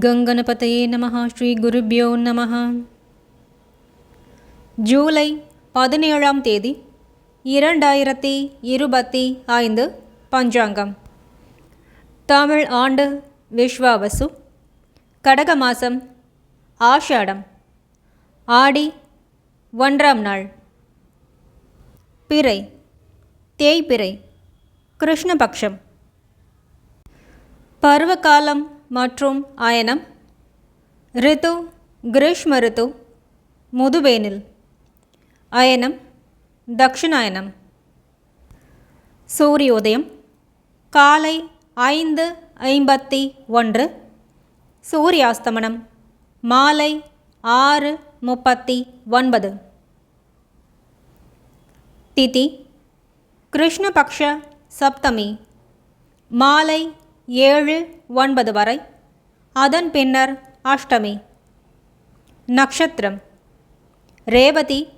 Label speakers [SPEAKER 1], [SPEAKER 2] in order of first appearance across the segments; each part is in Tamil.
[SPEAKER 1] கங்கணபதையே நம ஸ்ரீ குருபியோ நம ஜூலை பதினேழாம் தேதி இரண்டாயிரத்தி இருபத்தி ஐந்து பஞ்சாங்கம். தமிழ் ஆண்டு விஸ்வாவசு கடக மாதம் ஆஷாடம் ஆடி ஒன்றாம் நாள். பிறை தேய்பிறை கிருஷ்ணபக்ஷம். பருவகாலம் மற்றும் அயனம் ரித்து கிரீஷ்ம ரித்து முதுவேனில் அயனம் தக்ஷிணாயனம். சூரியோதயம் காலை ஐந்து ஐம்பத்தி ஒன்று. சூரியாஸ்தமனம் மாலை ஆறு முப்பத்தி ஒன்பது. திதி கிருஷ்ணபக்ஷ சப்தமி மாலை ஏழு ஒன்பது வரை. அதன் பின்னர் அஷ்டமி. நக்ஷத்திரம். ரேவதி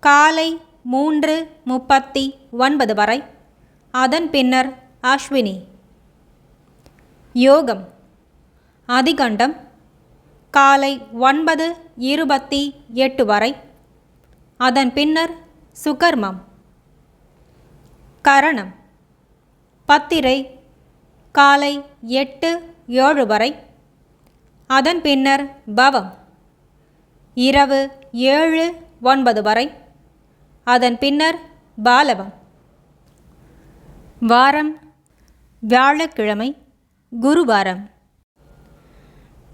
[SPEAKER 1] காலை மூன்று முப்பத்தி ஒன்பது வரை. அதன் பின்னர் அஸ்வினி. யோகம். அதிகண்டம் காலை ஒன்பது இருபத்தி எட்டு வரை. அதன் பின்னர் சுகர்மம். கரணம். பத்திரை காலை எட்டு ஏழு வரை. அதன் பின்னர் பவம். இரவு ஏழு ஒன்பது வரை. அதன் பின்னர் பாலவம். வாரம் வியாழக்கிழமை குருவாரம்.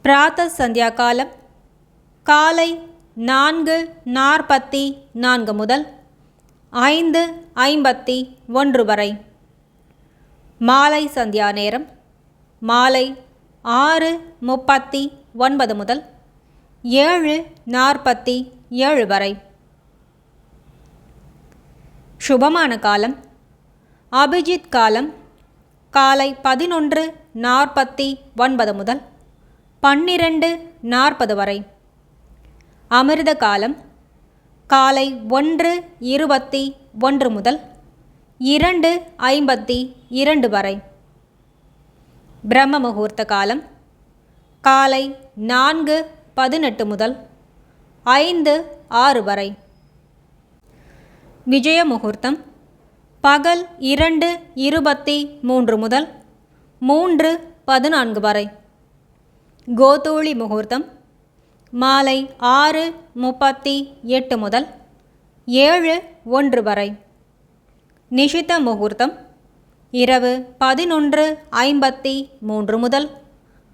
[SPEAKER 1] பிராத்த சந்தியா காலம் காலை நான்கு நாற்பத்தி நான்கு முதல் ஐந்து ஐம்பத்தி ஒன்று வரை. மாலை சந்தியா நேரம் மாலை ஆறு முப்பத்தி ஒன்பது முதல் ஏழு நாற்பத்தி ஏழு வரை. சுபமான காலம். அபிஜித் காலம் காலை பதினொன்று நாற்பத்தி ஒன்பது முதல் பன்னிரண்டு நாற்பது வரை. அமிர்த காலம் காலை ஒன்று இருபத்தி ஒன்று முதல் இரண்டு ஐம்பத்தி இரண்டு வரை. பிரம்ம முகூர்த்த காலம். காலை நான்கு பதினெட்டு முதல் ஐந்து ஆறு வரை. விஜய முகூர்த்தம். பகல் இரண்டு இருபத்தி மூன்று முதல் மூன்று பதினான்கு வரை. கோதூளி முகூர்த்தம். மாலை ஆறு முப்பத்தி எட்டு முதல் ஏழு ஒன்று வரை. நிஷித முகூர்த்தம். இரவு பதினொன்று ஐம்பத்தி மூன்று முதல்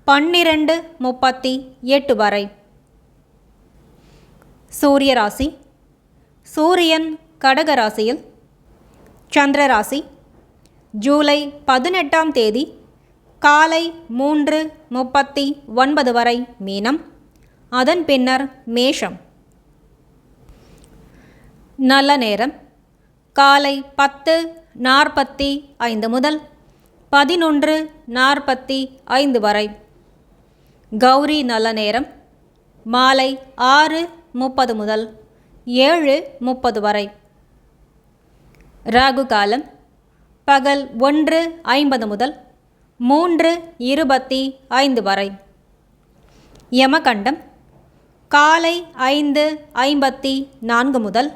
[SPEAKER 1] பன்னிரண்டு முப்பத்தி எட்டு வரை. சூரிய ராசி. சூரியன் கடக ராசியில். சந்திர ராசி. ஜூலை பதினெட்டாம் தேதி காலை மூன்று முப்பத்தி ஒன்பது வரை மீனம். அதன் பின்னர் மேஷம். நல்ல நேரம். காலை பத்து நாற்பத்தி ஐந்து முதல் பதினொன்று நாற்பத்தி ஐந்து வரை. கௌரி நல்ல நேரம். மாலை ஆறு முப்பது முதல் ஏழு முப்பது வரை. ராகு காலம். பகல் ஒன்று ஐம்பது முதல் மூன்று இருபத்தி ஐந்து வரை. யமகண்டம். காலை ஐந்து ஐம்பத்தி நான்கு முதல்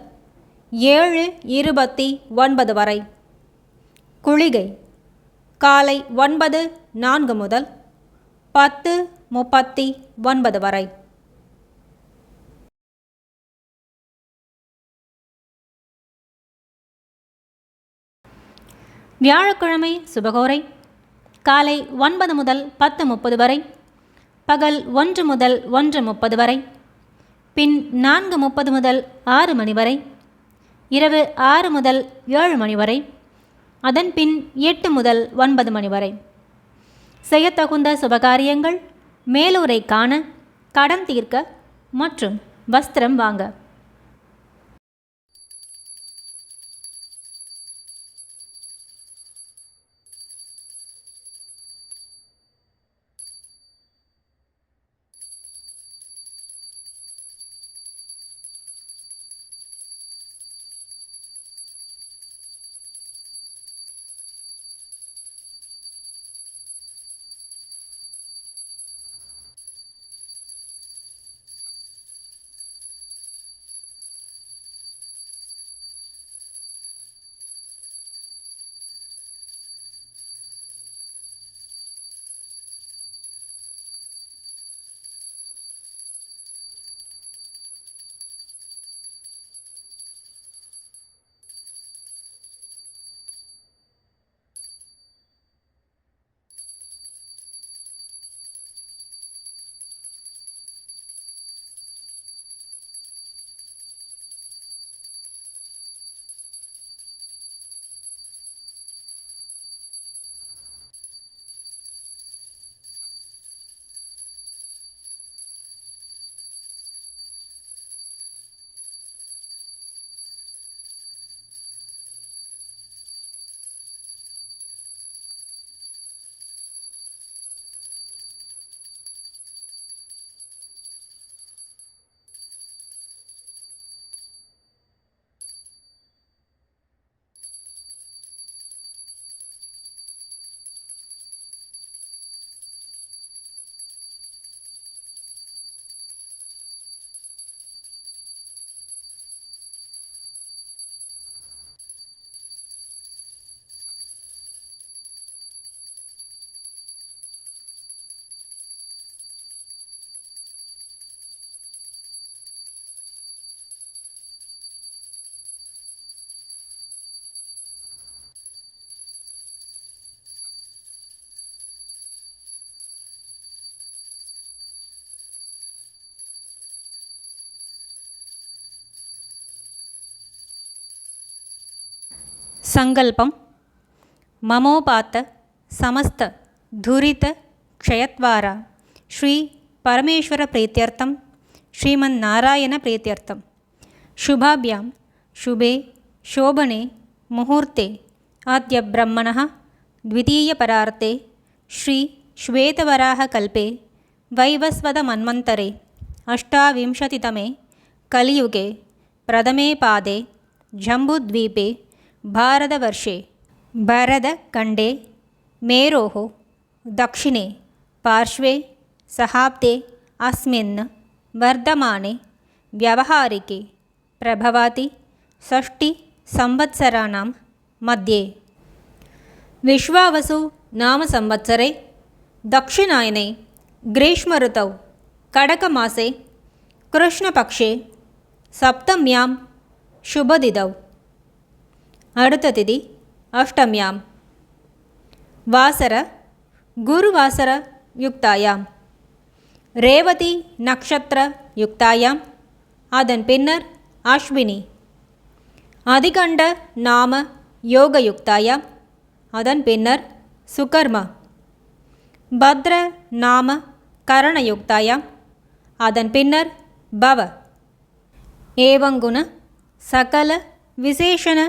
[SPEAKER 1] ஏழு இருபத்தி ஒன்பது வரை. குளிகை. காலை ஒன்பது நான்கு முதல் பத்து முப்பத்தி ஒன்பது வரை. வியாழக்கிழமை சுபகோரை. காலை ஒன்பது முதல் பத்து முப்பது வரை. பகல் ஒன்று முதல் ஒன்று முப்பது வரை. பின் நான்கு முப்பது முதல் ஆறு மணி வரை. இரவு ஆறு முதல் ஏழு மணி வரை. அதன்பின் எட்டு முதல் ஒன்பது மணி வரை. செய்யத்தகுந்த சுபகாரியங்கள் மேலூரை காண கடன் தீர்க்க மற்றும் வஸ்திரம் வாங்க. सङ्कल्पं ममोपात समस्त धुरित क्षयत्वारा श्रीपरमेश्वरप्रीत्यर्थं श्रीमन्नारायणप्रीत्यर्थं शुभाभ्यां शुभे शोभने मुहूर्ते अद्य ब्रह्मणः द्वितीयपरार्ते श्रीश्वेतवराहकल्पे वैवस्वतमन्वन्तरे अष्टाविंशतितमे कलियुगे प्रथमे पादे जम्बुद्वीपे भारतवर्षे भरतखण्डे मेरोः दक्षिणे पार्श्वे सहाब्दे अस्मिन् वर्धमाने व्यावहारिके प्रभवति षष्टिसंवत्सराणां मध्ये विश्वावसु नामसंवत्सरे दक्षिणायने ग्रीष्मऋतौ कडकमासे कृष्णपक्षे सप्तम्यां शुभदिदौ அடுத்த திதி அஷ்டமியாம். வாசர குருவாசர யுக்தாயாம். ரேவதி நக்ஷத்திர யுக்தாயாம். அதன் பின்னர் அஸ்வினி. அதிகண்ட நாம யோக யுக்தாயாம். அதன் பின்னர் சுகர்ம. பத்ர நாம கரணயுக்தாயாம் அதன் பின்னர் பவ. ஏவங்குண சகல விசேஷண